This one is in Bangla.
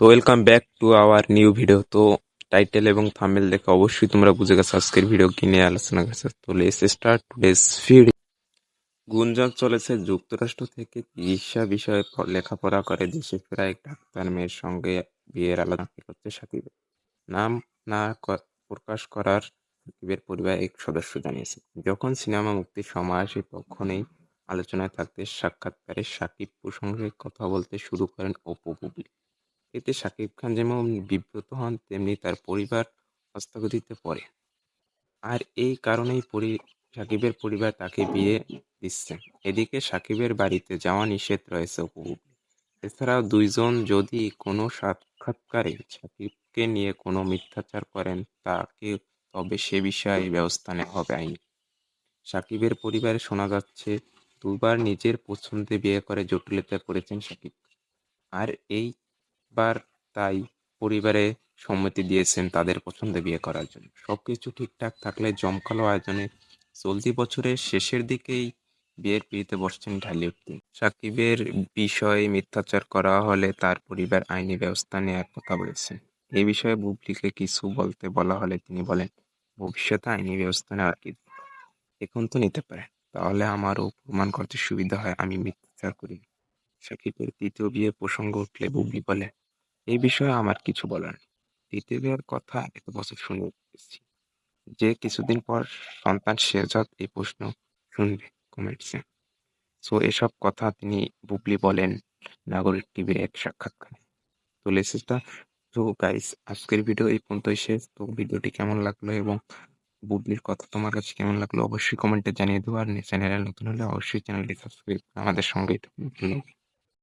তো welcome back to our new video তো টাইটেল এবং থাম্বনেল দেখে অবশ্যই তোমরা বুঝে গেছো আজকের ভিডিও কি নিয়ে আলোচনা করছে। তো লেস স্টার্ট টুডেস ভিডিও গুঞ্জন চলেছে যুক্তরাষ্ট্র থেকে চিকিৎসা বিষয়ে লেখাপড়া করে। দেশে এক ডাক্তার মেয়ের সঙ্গে বিয়ের আলোচনা করছে সাকিব। নাম না প্রকাশ করার সাকিবের পরিবার এক সদস্য জানিয়েছে। যখন সিনেমা মুক্তির সময় আসে, তখনই আলোচনায় থাকতে সাক্ষাৎকারে সাকিব প্রসঙ্গে কথা বলতে শুরু করেন অপু এতে শাকিব খান যেমন বিব্রত হন, তেমনি তার পরিবার হস্তগতিতে পড়ে। আর এই কারণেই পরি সাকিবের পরিবার তাকে বিয়ে দিচ্ছে। এদিকে সাকিবের বাড়িতে যাওয়া নিষেধ রয়েছে এছাড়াও দুইজন যদি কোনো সাক্ষাৎকারে সাকিবকে নিয়ে কোনো মিথ্যাচার করেন, তাকে তবে সে বিষয়ে ব্যবস্থা নেওয়া হবে আইনি। সাকিবের পরিবারে শোনা যাচ্ছে, দুবার নিজের পছন্দে বিয়ে করে জটিলতায় পড়েছেন সাকিব আর এইবার তাই পরিবারে সম্মতি দিয়েছেন তাদের পছন্দে বিয়ে করার জন্য। সবকিছু ঠিকঠাক থাকলে জমকালো আয়োজনে চলতি বছরের শেষের দিকেই বিয়ের পিড়িতে বসছেন ঢালিউড কিং সাকিবের বিষয়ে মিথ্যাচার করা হলে তার পরিবার আইনি ব্যবস্থা নেওয়ার কথা বলেছেন। এই বিষয়ে বুবলিকে কিছু বলতে বলা হলে তিনি বলেন, ভবিষ্যতে আইনি ব্যবস্থা নেওয়ার কি এখন তো নিতে পারে তাহলে আমারও প্রমাণ করতে সুবিধা হয়, আমি মিথ্যাচার করি সাকিবের তৃতীয় বিয়ে প্রসঙ্গ উঠলে বুবলি বলে এই বিষয়ে আমার কিছু বলার নেই। বিয়ের কথা এত বছর শুনে এসেছি যে কিছুদিন পর সন্তান শেহজাদ এই প্রশ্ন শুনবে কমেন্টসে সো এসব কথা তিনি বুবলি বলেন নাগরিক টিভির এক সাক্ষাৎকারে। তো লেসেসটা তো গাইস আজকের ভিডিও এই পর্যন্তই শেষ। তো ভিডিওটি কেমন লাগল এবং বুবলির কথা তোমার কাছে কেমন লাগল অবশ্যই কমেন্টে জানিয়ে দেবো আর চ্যানেলে নতুন হলে অবশ্যই চ্যানেলটি সাবস্ক্রাইব আমাদের সঙ্গেই